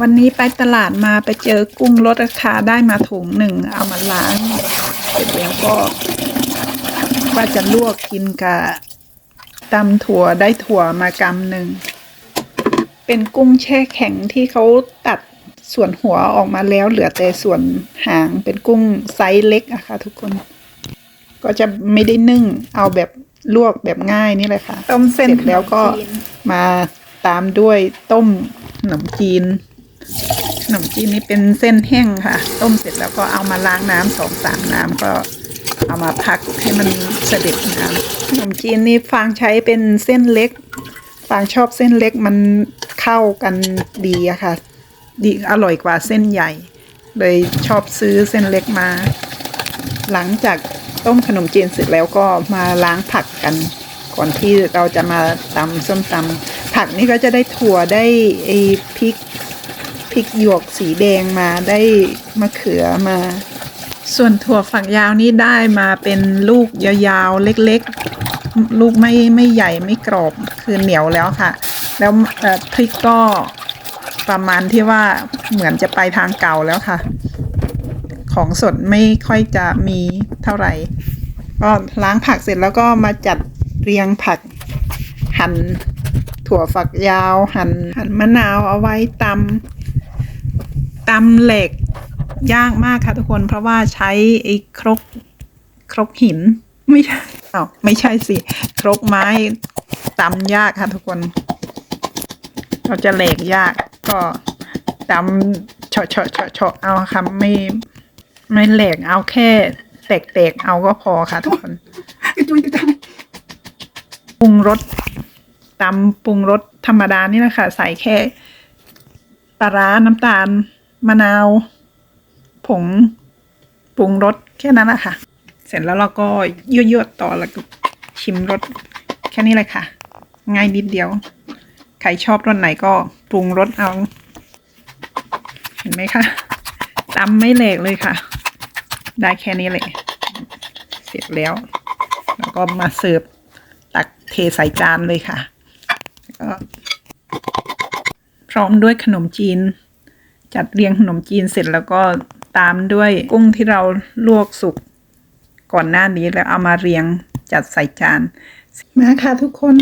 วันนี้ไปตลาดมาไปเจอกุ้งลดราคาได้มาถุงหนึ่งเอามาล้างเสร็จแล้วก็ว่าจะลวกกินกับตำถั่วได้ถั่วมากำหนึ่ง เป็นกุ้งแช่แข็งที่เขาตัดส่วนหัวออกมาแล้วเหลือแต่ส่วนหางเป็นกุ้งไซส์เล็กอะค่ะทุกคน ก็จะไม่ได้นึ่งเอาแบบลวกแบบง่ายนี่เลยค่ะ ต้มเสร็จแล้วก็มาตามด้วยต้มขนมจีน ขนมจีนนี่เป็นเส้นแห้งค่ะ ต้มเสร็จแล้วก็เอามาล้างน้ำสองสามน้ำก็เอามาพักให้มันเสด็จน้ำขนมจีนนี่ฟางใช้เป็นเส้นเล็ก ฟางชอบเส้นเล็กมันเข้ากันดีอะค่ะ ดีอร่อยกว่าเส้นใหญ่ เลยชอบซื้อเส้นเล็กมา หลังจากต้มขนมจีนเสร็จแล้วก็มาล้างผักกัน ก่อนที่เราจะมาตำส้มตำผักนี่ก็จะได้ถั่วได้ไอ้พริก พริกหยวกสีแดงมาได้มะเขือมา ส่วนถั่วฝักยาวนี่ได้มาเป็นลูกยาวๆ เล็กๆ ลูกไม่ไม่ใหญ่ไม่กรอบคือเหนียวแล้วค่ะ แล้วพริกก็ประมาณที่ว่าเหมือนจะไปทางเก่าแล้วค่ะ ของสดไม่ค่อยจะมีเท่าไหร่ ก็ล้างผักเสร็จแล้วก็มาจัดเรียงผักหั่นถั่วฝักยาวหั่นหั่นมะนาวเอาไว้ตำ ตำเหล็กยากมากค่ะทุกคนเพราะว่าใช้ไอ้ครกครกหิน ไม่ใช่อ้าวไม่ใช่สิ ครกไม้ตำยากค่ะทุกคน เราจะเหล็กยากก็ตำเฉาะเฉาะเฉาะเฉาะเอาค่ะไม่ไม่แหล็กเอาแค่แตกๆเอาก็พอค่ะทุกคนปรุงรสตำปรุงรสธรรมดานี่แหละค่ะ ใส่แค่ปลาร้าน้ำตาล มะนาว ผงปรุงรสแค่นั้นแหละค่ะ เสร็จแล้วเราก็ยั่วๆต่อแล้วก็ชิมรสแค่นี้เลยค่ะ ง่ายนิดเดียว ใครชอบรสไหนก็ปรุงรสเอา เห็นไหมคะตำไม่เหลกเลยค่ะ ได้แค่นี้เลย เสร็จแล้ว แล้วก็มาเสิร์ฟตักเทใส่จานเลยค่ะก็พร้อมด้วยขนมจีน จัดเรียงขนมจีนเสร็จแล้วก็ตามด้วยกุ้งที่เราลวกสุกก่อนหน้านี้แล้วเอามาเรียงจัดใส่จานมาค่ะทุกคน